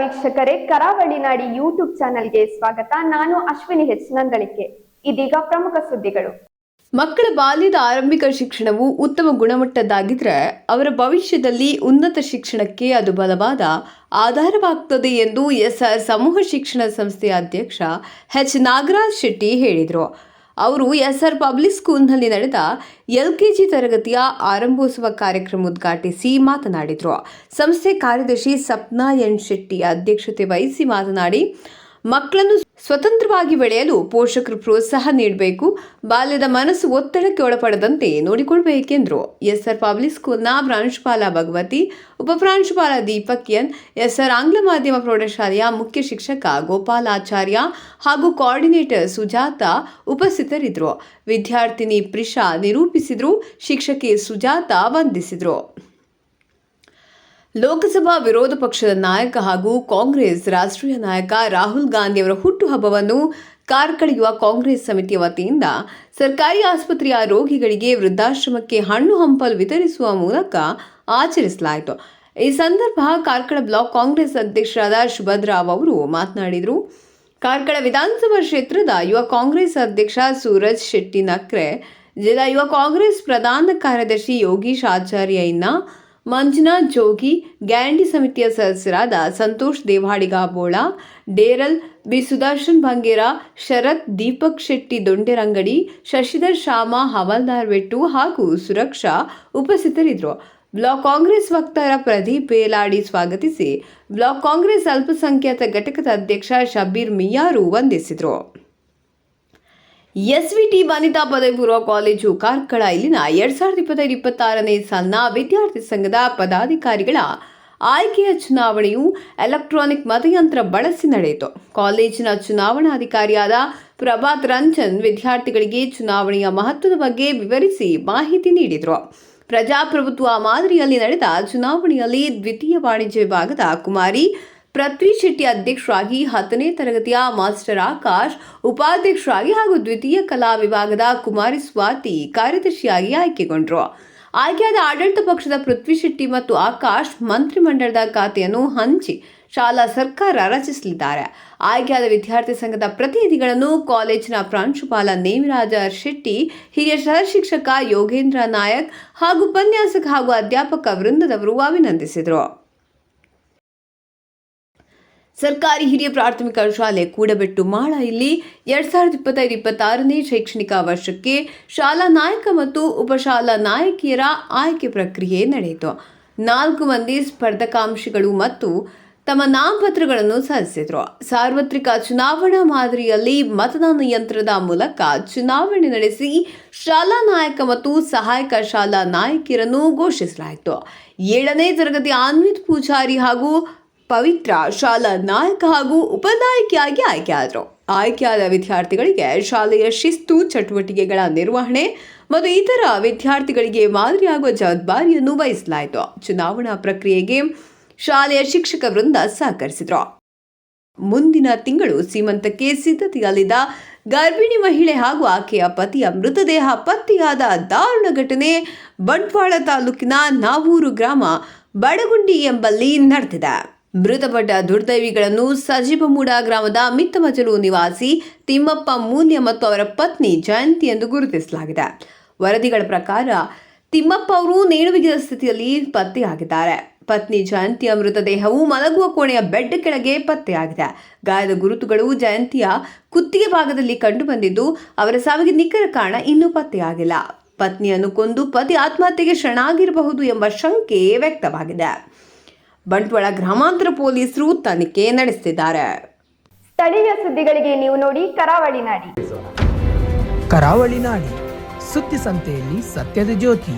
ವೀಕ್ಷಕರೇ, ಕರಾವಳಿ ನಾಡಿ ಯೂಟ್ಯೂಬ್ ಚಾನೆಲ್ಗೆ ಸ್ವಾಗತ. ನಾನು ಅಶ್ವಿನಿ ಹೆಚ್ ನಂದಳಿಕೆ. ಇದೀಗ ಪ್ರಮುಖ ಸುದ್ದಿಗಳು. ಮಕ್ಕಳ ಬಾಲ್ಯದ ಆರಂಭಿಕ ಶಿಕ್ಷಣವು ಉತ್ತಮ ಗುಣಮಟ್ಟದ್ದಾಗಿದ್ರೆ ಅವರ ಭವಿಷ್ಯದಲ್ಲಿ ಉನ್ನತ ಶಿಕ್ಷಣಕ್ಕೆ ಅದು ಬಲವಾದ ಆಧಾರವಾಗ್ತದೆ ಎಂದು ಎಸ್ಆರ್ ಸಮೂಹ ಶಿಕ್ಷಣ ಸಂಸ್ಥೆಯ ಅಧ್ಯಕ್ಷ ಎಚ್ ನಾಗರಾಜ್ ಶೆಟ್ಟಿ ಹೇಳಿದರು. ಅವರು ಎಸ್ಆರ್ ಪಬ್ಲಿಕ್ ಸ್ಕೂಲ್ನಲ್ಲಿ ನಡೆದ ಎಲ್ ಕೆ ಜಿ ತರಗತಿಯ ಆರಂಭೋತ್ಸವ ಕಾರ್ಯಕ್ರಮ ಉದ್ಘಾಟಿಸಿ ಮಾತನಾಡಿದರು. ಸಂಸ್ಥೆ ಕಾರ್ಯದರ್ಶಿ ಸಪ್ನಾ ಎನ್ ಶೆಟ್ಟಿ ಅಧ್ಯಕ್ಷತೆ ವಹಿಸಿ ಮಾತನಾಡಿ ಮಕ್ಕಳನ್ನು ಸ್ವತಂತ್ರವಾಗಿ ಬೆಳೆಯಲು ಪೋಷಕರು ಪ್ರೋತ್ಸಾಹ ನೀಡಬೇಕು. ಬಾಲ್ಯದ ಮನಸ್ಸು ಒತ್ತಡಕ್ಕೆ ಒಳಪಡದಂತೆ ನೋಡಿಕೊಳ್ಬೇಕೆಂದರು ಎಸ್ಆರ್ ಪಬ್ಲಿಕ್ ಸ್ಕೂಲ್ನ ಪ್ರಾಂಶುಪಾಲ ಭಗವತಿ ಉಪಪ್ರಾಂಶುಪಾಲ ದೀಪಕ್ ಎನ್, ಎಸ್ಆರ್ ಆಂಗ್ಲ ಮಾಧ್ಯಮ ಪ್ರೌಢಶಾಲೆಯ ಮುಖ್ಯ ಶಿಕ್ಷಕ ಗೋಪಾಲಾಚಾರ್ಯ ಹಾಗೂ ಕೋಆರ್ಡಿನೇಟರ್ ಸುಜಾತ ಉಪಸ್ಥಿತರಿದ್ದರು. ವಿದ್ಯಾರ್ಥಿನಿ ಪ್ರಿಷಾ ನಿರೂಪಿಸಿದ್ರು, ಶಿಕ್ಷಕಿ ಸುಜಾತ ವಂದಿಸಿದರು. ಲೋಕಸಭಾ ವಿರೋಧ ಪಕ್ಷದ ನಾಯಕ ಹಾಗೂ ಕಾಂಗ್ರೆಸ್ ರಾಷ್ಟ್ರೀಯ ನಾಯಕ ರಾಹುಲ್ ಗಾಂಧಿಯವರ ಹುಟ್ಟುಹಬ್ಬವನ್ನು ಕಾರ್ಕಳಿಯುವ ಕಾಂಗ್ರೆಸ್ ಸಮಿತಿಯ ವತಿಯಿಂದ ಸರ್ಕಾರಿ ಆಸ್ಪತ್ರೆಯ ರೋಗಿಗಳಿಗೆ ವೃದ್ಧಾಶ್ರಮಕ್ಕೆ ಹಣ್ಣು ಹಂಪಲು ವಿತರಿಸುವ ಮೂಲಕ ಆಚರಿಸಲಾಯಿತು. ಈ ಸಂದರ್ಭ ಕಾರ್ಕಳ ಬ್ಲಾಕ್ ಕಾಂಗ್ರೆಸ್ ಅಧ್ಯಕ್ಷರಾದ ಸುಭದ್ರಾವ್ ಅವರು ಮಾತನಾಡಿದರು. ಕಾರ್ಕಳ ವಿಧಾನಸಭಾ ಕ್ಷೇತ್ರದ ಯುವ ಕಾಂಗ್ರೆಸ್ ಅಧ್ಯಕ್ಷ ಸೂರಜ್ ಶೆಟ್ಟಿ ನಕ್ರೆ ಜಿಲ್ಲಾ ಯುವ ಕಾಂಗ್ರೆಸ್ ಪ್ರಧಾನ ಕಾರ್ಯದರ್ಶಿ ಯೋಗೀಶ್ ಆಚಾರ್ಯ ಇನ್ನ ಮಂಜುನಾಥ್ ಜೋಗಿ ಗ್ಯಾರಂಟಿ ಸಮಿತಿಯ ಸದಸ್ಯರಾದ ಸಂತೋಷ್ ದೇವಾಡಿಗಾಬೋಳ ಡೇರಲ್ ಬಿ ಸುದರ್ಶನ್ ಭಂಗೇರ ಶರತ್ ದೀಪಕ್ ಶೆಟ್ಟಿ ದೊಂಡೆರಂಗಡಿ, ಶಶಿಧರ್ ಶಾಮ ಹವಾಲ್ದಾರ್ ಬೆಟ್ಟು ಹಾಗೂ ಸುರಕ್ಷಾ ಉಪಸ್ಥಿತರಿದ್ದರು. ಬ್ಲಾಕ್ ಕಾಂಗ್ರೆಸ್ ವಕ್ತಾರ ಪ್ರದೀಪ್ ಬೇಲಾಡಿ ಸ್ವಾಗತಿಸಿ. ಬ್ಲಾಕ್ ಕಾಂಗ್ರೆಸ್ ಅಲ್ಪಸಂಖ್ಯಾತ ಘಟಕದ ಅಧ್ಯಕ್ಷ ಶಬೀರ್ ಮಿಯಾರು ವಂದಿಸಿದರು. ಎಸ್ವಿಟಿ ವನಿತಾ ಪದವಿ ಪೂರ್ವ ಕಾಲೇಜು ಕಾರ್ಕಳ ಇಲ್ಲಿನ ಎರಡ್ ಸಾವಿರದ ಇಪ್ಪತ್ತೈದು ಇಪ್ಪತ್ತಾರನೇ ಸಾಲಿನ ವಿದ್ಯಾರ್ಥಿ ಸಂಘದ ಪದಾಧಿಕಾರಿಗಳ ಆಯ್ಕೆಯ ಚುನಾವಣೆಯು ಎಲೆಕ್ಟ್ರಾನಿಕ್ ಮತಯಂತ್ರ ಬಳಸಿ ನಡೆಯಿತು. ಕಾಲೇಜಿನ ಚುನಾವಣಾಧಿಕಾರಿಯಾದ ಪ್ರಭಾತ್ ರಂಜನ್ ವಿದ್ಯಾರ್ಥಿಗಳಿಗೆ ಚುನಾವಣೆಯ ಮಹತ್ವದ ಬಗ್ಗೆ ವಿವರಿಸಿ ಮಾಹಿತಿ ನೀಡಿದರು. ಪ್ರಜಾಪ್ರಭುತ್ವ ಮಾದರಿಯಲ್ಲಿ ನಡೆದ ಚುನಾವಣೆಯಲ್ಲಿ ದ್ವಿತೀಯ ವಾಣಿಜ್ಯ ವಿಭಾಗದ ಕುಮಾರಿ ಪೃಥ್ವಿ ಶೆಟ್ಟಿ ಅಧ್ಯಕ್ಷರಾಗಿ ಹತ್ತನೇ ತರಗತಿಯ ಮಾಸ್ಟರ್ ಆಕಾಶ್, ಉಪಾಧ್ಯಕ್ಷರಾಗಿ ಹಾಗೂ ದ್ವಿತೀಯ ಕಲಾ ವಿಭಾಗದ ಕುಮಾರಿ ಸ್ವಾತಿ ಕಾರ್ಯದರ್ಶಿಯಾಗಿ ಆಯ್ಕೆಗೊಂಡರು. ಆಯ್ಕೆಯಾದ ಆಡಳಿತ ಪಕ್ಷದ ಪೃಥ್ವಿ ಶೆಟ್ಟಿ ಮತ್ತು ಆಕಾಶ್ ಮಂತ್ರಿಮಂಡಲದ ಖಾತೆಯನ್ನು ಹಂಚಿ ಶಾಲಾ ಸರ್ಕಾರ ರಚಿಸಲಿದ್ದಾರೆ. ಆಯ್ಕೆಯಾದ ವಿದ್ಯಾರ್ಥಿ ಸಂಘದ ಪ್ರತಿನಿಧಿಗಳನ್ನು ಕಾಲೇಜಿನ ಪ್ರಾಂಶುಪಾಲ ನೇಮಿರಾಜ ಶೆಟ್ಟಿ, ಹಿರಿಯ ಸಹಶಿಕ್ಷಕ ಯೋಗೇಂದ್ರ ನಾಯಕ್ ಹಾಗೂ ಉಪನ್ಯಾಸಕ ಹಾಗೂ ಅಧ್ಯಾಪಕ ವೃಂದದವರು ಅಭಿನಂದಿಸಿದರು. ಸರ್ಕಾರಿ ಹಿರಿಯ ಪ್ರಾಥಮಿಕ ಶಾಲೆ ಕೂಡಬೆಟ್ಟು ಮಾಳ ಇಲ್ಲಿ ಎರಡ್ ಸಾವಿರದ ಇಪ್ಪತ್ತೈದು ಇಪ್ಪತ್ತಾರನೇ ಶೈಕ್ಷಣಿಕ ವರ್ಷಕ್ಕೆ ಶಾಲಾ ನಾಯಕ ಮತ್ತು ಉಪಶಾಲಾ ನಾಯಕಿಯರ ಆಯ್ಕೆ ಪ್ರಕ್ರಿಯೆ ನಡೆಯಿತು. ನಾಲ್ಕು ಮಂದಿ ಸ್ಪರ್ಧಕಾಂಕ್ಷಿಗಳು ಮತ್ತು ತಮ್ಮ ನಾಮಪತ್ರಗಳನ್ನು ಸಲ್ಲಿಸಿದರು. ಸಾರ್ವತ್ರಿಕ ಚುನಾವಣಾ ಮಾದರಿಯಲ್ಲಿ ಮತದಾನ ಯಂತ್ರದ ಮೂಲಕ ಚುನಾವಣೆ ನಡೆಸಿ ಶಾಲಾ ನಾಯಕ ಮತ್ತು ಸಹಾಯಕ ಶಾಲಾ ನಾಯಕಿಯರನ್ನು ಘೋಷಿಸಲಾಯಿತು. ಏಳನೇ ತರಗತಿ ಆನ್ವಿತ್ ಪೂಜಾರಿ ಹಾಗೂ ಪವಿತ್ರ ಶಾಲಾ ನಾಯಕ ಹಾಗೂ ಉಪನಾಯಕಿಯಾಗಿ ಆಯ್ಕೆಯಾದರು. ಆಯ್ಕೆಯಾದ ವಿದ್ಯಾರ್ಥಿಗಳಿಗೆ ಶಾಲೆಯ ಶಿಸ್ತು, ಚಟುವಟಿಕೆಗಳ ನಿರ್ವಹಣೆ ಮತ್ತು ಇತರ ವಿದ್ಯಾರ್ಥಿಗಳಿಗೆ ಮಾದರಿಯಾಗುವ ಜವಾಬ್ದಾರಿಯನ್ನು ವಹಿಸಲಾಯಿತು. ಚುನಾವಣಾ ಪ್ರಕ್ರಿಯೆಗೆ ಶಾಲೆಯ ಶಿಕ್ಷಕ ವೃಂದ ಸಹಕರಿಸಿದರು. ಮುಂದಿನ ತಿಂಗಳು ಸೀಮಂತಕ್ಕೆ ಸಿದ್ಧತೆಯಲ್ಲಿದ್ದ ಗರ್ಭಿಣಿ ಮಹಿಳೆ ಹಾಗೂ ಆಕೆಯ ಪತಿಯ ಮೃತದೇಹ ಪತ್ತೆಯಾದ ದಾರುಣ ಘಟನೆ ಬಂಟ್ವಾಳ ತಾಲೂಕಿನ ನಾವೂರು ಗ್ರಾಮ ಬಡಗುಂಡಿ ಎಂಬಲ್ಲಿ ನಡೆದಿದೆ. ಮೃತಪಟ್ಟ ದುರ್ದೈವಿಗಳನ್ನು ಸಜೀವಮೂಡ ಗ್ರಾಮದ ಮಿತ್ತಮಜಲು ನಿವಾಸಿ ತಿಮ್ಮಪ್ಪ ಮೂಲ್ಯ ಮತ್ತು ಅವರ ಪತ್ನಿ ಜಯಂತಿ ಎಂದು ಗುರುತಿಸಲಾಗಿದೆ. ವರದಿಗಳ ಪ್ರಕಾರ ತಿಮ್ಮಪ್ಪ ಅವರು ನೇಣುವಿಗಿದ ಸ್ಥಿತಿಯಲ್ಲಿ ಪತ್ತೆಯಾಗಿದ್ದಾರೆ. ಪತ್ನಿ ಜಯಂತಿಯ ಮೃತದೇಹವು ಮಲಗುವ ಕೋಣೆಯ ಬೆಡ್ ಕೆಳಗೆ ಪತ್ತೆಯಾಗಿದೆ. ಗಾಯದ ಗುರುತುಗಳು ಜಯಂತಿಯ ಕುತ್ತಿಗೆ ಭಾಗದಲ್ಲಿ ಕಂಡುಬಂದಿದ್ದು ಅವರ ಸಾವಿಗೆ ನಿಖರ ಕಾರಣ ಇನ್ನೂ ಪತ್ತೆಯಾಗಿಲ್ಲ. ಪತ್ನಿಯನ್ನು ಕೊಂದು ಪತಿ ಆತ್ಮಹತ್ಯೆಗೆ ಶರಣಾಗಿರಬಹುದು ಎಂಬ ಶಂಕೆ ವ್ಯಕ್ತವಾಗಿದೆ. ಬಂಟ್ವಾಳ ಗ್ರಾಮಾಂತರ ಪೊಲೀಸರು ತನಿಖೆ ನಡೆಸಿದ್ದಾರೆ. ಸ್ಥಳೀಯ ಸುದ್ದಿಗಳಿಗೆ ನೀವು ನೋಡಿ ಕರಾವಳಿ ನಾಡಿ. ಕರಾವಳಿ ನಾಡಿ ಸುದ್ದಿ ಸಂತೆಯಲ್ಲಿ ಸತ್ಯದ ಜ್ಯೋತಿ.